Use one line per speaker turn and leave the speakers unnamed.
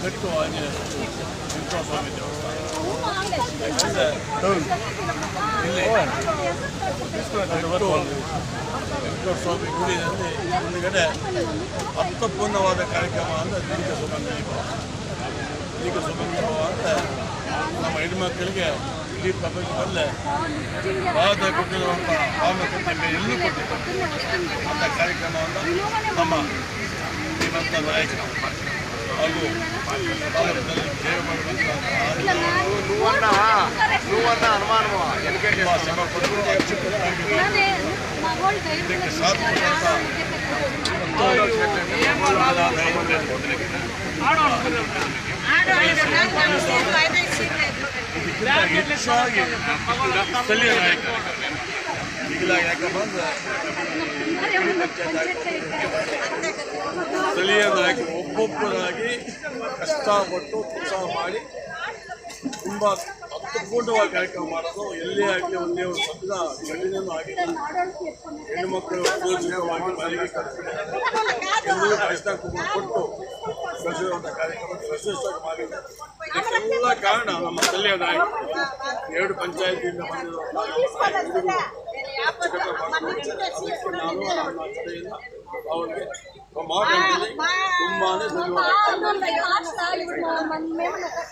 ಕಟ್ಟು ಆಂಜನೇಯ ಸ್ವಾಮಿ ದೇವಸ್ಥಾನ ವೆಂಕಟೇಶ್ವರ ಸ್ವಾಮಿ ಗುಡಿಯಲ್ಲಿ ಮುಂದುಗಡೆ ಅರ್ಥಪೂರ್ಣವಾದ ಕಾರ್ಯಕ್ರಮ ಅಂದರೆ ದೀರ್ಘ ಸುಗಂಧ ದೀಪ ದೀರ್ಘ ಸುಗಂಧ ಅಂತ ನಮ್ಮ ಹೆಣ್ಮಕ್ಳಿಗೆ ಇಡೀ ಪ್ರಪಂಚದಲ್ಲೇ ವಾದ ಕೊಟ್ಟಿರುವಂಥ ಭಾವನೆ ಕೊಟ್ಟಿದ್ದೆ ಎಲ್ಲೂ ಕೊಟ್ಟಿಲ್ಲ ಅಂಥ ಕಾರ್ಯಕ್ರಮವನ್ನು ನಮ್ಮ ಶ್ರೀಮಂತ ನಾಯಕರು ಹಾಗೂ ಭಾರತದಲ್ಲಿ ಇದಕ್ಕೆ ಸಾಥ್ ಹೆಚ್ಚಾಗಿ ಸ್ಥಳೀಯ ನಾಯಕರು ಸ್ಥಳೀಯ ನಾಯಕರು. ಒಬ್ಬೊಬ್ಬರಾಗಿ ಕಷ್ಟಪಟ್ಟು ಕೆಲಸ ಮಾಡಿ ತುಂಬ ಅರ್ಥಪೂರ್ಣವಾಗಿ ಕಾರ್ಯಕ್ರಮ ಮಾಡೋದು ಎಲ್ಲೇ ಆಗಲಿ ಒಂದೇ ಒಂದು ಶಬ್ದ ಕಠಿಣನೂ ಆಗಿ ಹೆಣ್ಣುಮಕ್ಕಳು ಸುರಕ್ಷಿತವಾಗಿ ಮನೆಗೆ ಕರ್ಕೊಂಡು ಎಲ್ಲರೂ ಕಷ್ಟ ಕೊಟ್ಟು ಬೆಳೆಸಿರುವಂಥ ಕಾರ್ಯಕ್ರಮ ಯಶಸ್ವಿಯಾಗಿ ಮಾಡಿದೆ ಇದಕ್ಕೆಲ್ಲ ಕಾರಣ ನಮ್ಮ ಸ್ಥಳೀಯ ಎರಡು ಪಂಚಾಯತಿಯಿಂದ ಬಂದಿರುವಂಥ ಅದಕ್ಕೆ ನಾನು ನಮ್ಮ ಕಡೆಯಿಂದ ಅವರಿಗೆ ಮಾತಾಡ್ತೀನಿ ತುಂಬಾ ಧನ್ಯವಾದ
మేము